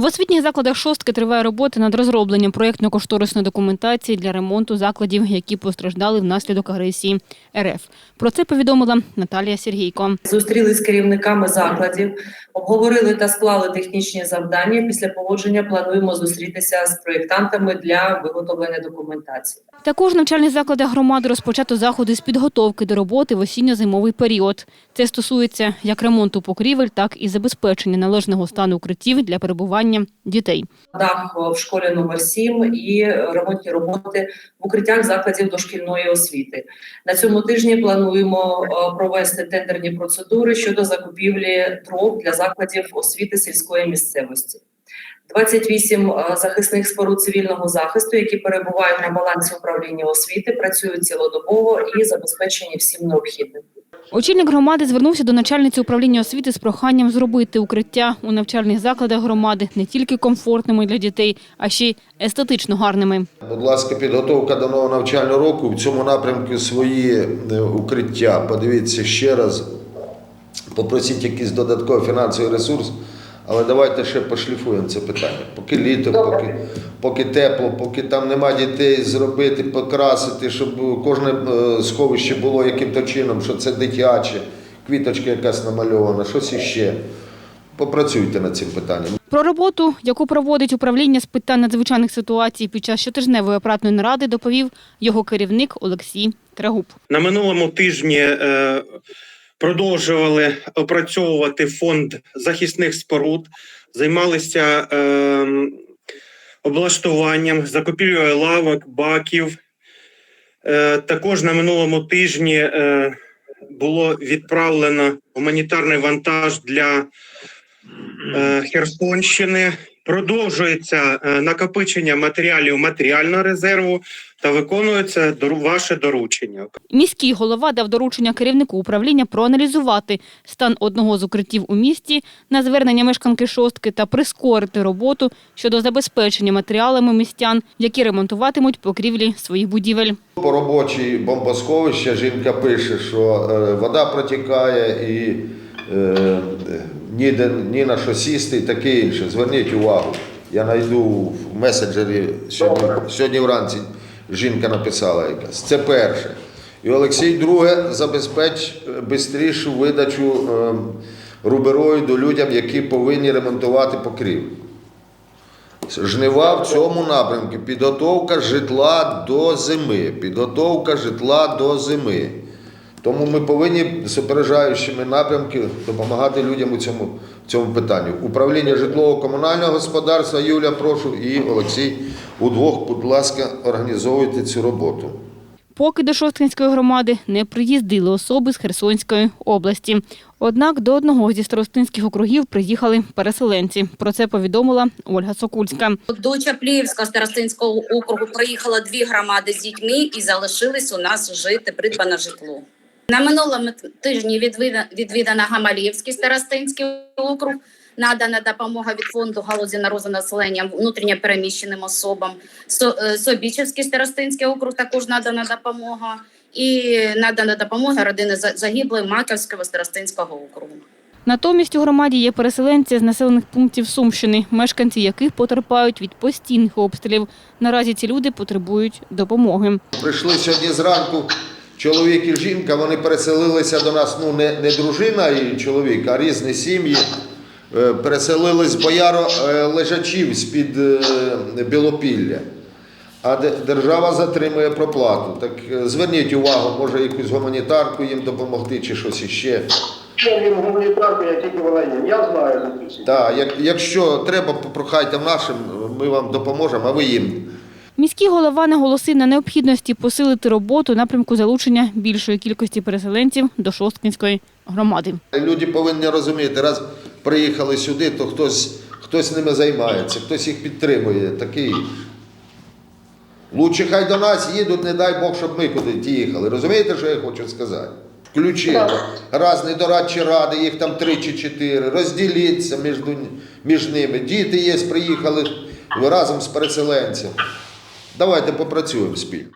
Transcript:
В освітніх закладах шостки триває робота над розробленням проєктно-кошторисної документації для ремонту закладів, які постраждали внаслідок агресії РФ. Про це повідомила Наталія Сергійко. Зустрілись з керівниками закладів, обговорили та склали технічні завдання. Після погодження плануємо зустрітися з проєктантами для виготовлення документації. Також в навчальних закладах громади розпочато заходи з підготовки до роботи в осінньо-зимовий період. Це стосується як ремонту покрівель, так і забезпечення належного стану укриттів для перебування дітей. Дах в школі номер 7 і ремонтні роботи в укриттях закладів дошкільної освіти. На цьому тижні плануємо е, провести тендерні процедури щодо закупівлі дров для закладів освіти сільської місцевості. 28 е, захисних споруд цивільного захисту, які перебувають на балансі управління освіти, працюють цілодобово і забезпечені всім необхідним. Очільник громади звернувся до начальниці управління освіти з проханням зробити укриття у навчальних закладах громади не тільки комфортними для дітей, а ще й естетично гарними. Будь ласка, підготовка до нового навчального року. В цьому напрямку свої е, укриття. Подивіться ще раз, попросіть якийсь додатковий фінансовий ресурс. Але давайте ще пошліфуємо це питання. Поки літо, поки, поки тепло, поки там нема дітей, зробити, покрасити, щоб кожне е, сховище було яким-то чином, що це дитяче, квіточка якась намальована, щось іще. Попрацюйте над цим питанням. Про роботу, яку проводить управління з питань надзвичайних ситуацій під час щотижневої апаратної наради, доповів його керівник Олексій Трагуб. На минулому тижні е, продовжували опрацьовувати фонд захисних споруд, займалися е, облаштуванням, закупівлею лавок, баків. Е, також на минулому тижні е, було відправлено гуманітарний вантаж для Херсонщини. Продовжується е, накопичення матеріалів матеріального резерву та виконується ваше доручення. Міський голова дав доручення керівнику управління проаналізувати стан одного з укриттів у місті на звернення мешканки шостки та прискорити роботу щодо забезпечення матеріалами містян, які ремонтуватимуть покрівлі своїх будівель. По робочій бомбосховища жінка пише, що е, вода протікає і е, ніде, ні на що сісти і таке інше. Зверніть увагу. Я знайду в месенджері сьогодні, сьогодні вранці жінка написала якась. Це перше. І Олексій, друге, забезпеч швидшу видачу е, рубероїду людям, які повинні ремонтувати покрівлю. Жнива в цьому напрямку. Підготовка житла до зими. Підготовка житла до зими. Тому ми повинні з опережаючими напрямки допомагати людям у цьому, в цьому питанні. Управління житлово-комунального господарства, Юля, прошу, і Олексій, удвох, будь ласка, організовуйте цю роботу. Поки до Шосткинської громади не приїздили особи з Херсонської області. Однак до одного зі старостинських округів приїхали переселенці. Про це повідомила Ольга Сокульська. До Чапліївського старостинського округу приїхало дві громади з дітьми і залишились у нас жити придбане житло. На минулому тижні відвіда- відвідана Гамаліївський старостинський округ. Надана допомога від фонду галузі на розвиток населення внутрішньо переміщеним особам. Со- е, Собічівський старостинський округ також надана допомога. І надана допомога родини за- загиблої Маківського старостинського округу. Натомість у громаді є переселенці з населених пунктів Сумщини, мешканці яких потерпають від постійних обстрілів. Наразі ці люди потребують допомоги. Прийшли сьогодні зранку чоловік і жінка, вони переселилися до нас, ну не, не дружина і чоловік, а різні сім'ї. Е, Переселились бояро е, лежачів з-під е, Білопілля. А де- держава затримує проплату. Так зверніть увагу, може якусь гуманітарку їм допомогти чи щось іще. Гуманітарку, я тільки воєнний. Я знаю. Так, як, якщо треба, попрохайте в нашим, ми вам допоможемо, а ви їм. Міський голова наголосив на необхідності посилити роботу напрямку залучення більшої кількості переселенців до Шосткинської громади. Люди повинні розуміти, раз приїхали сюди, то хтось, хтось ними займається, хтось їх підтримує. Такий. Лучше хай до нас їдуть, не дай Бог, щоб ми куди їхали. Розумієте, що я хочу сказати? Включили різні дорадчі ради, їх там три чи чотири, розділіться між, між ними. Діти є, приїхали разом з переселенцями. Давайте попрацюємо спільно.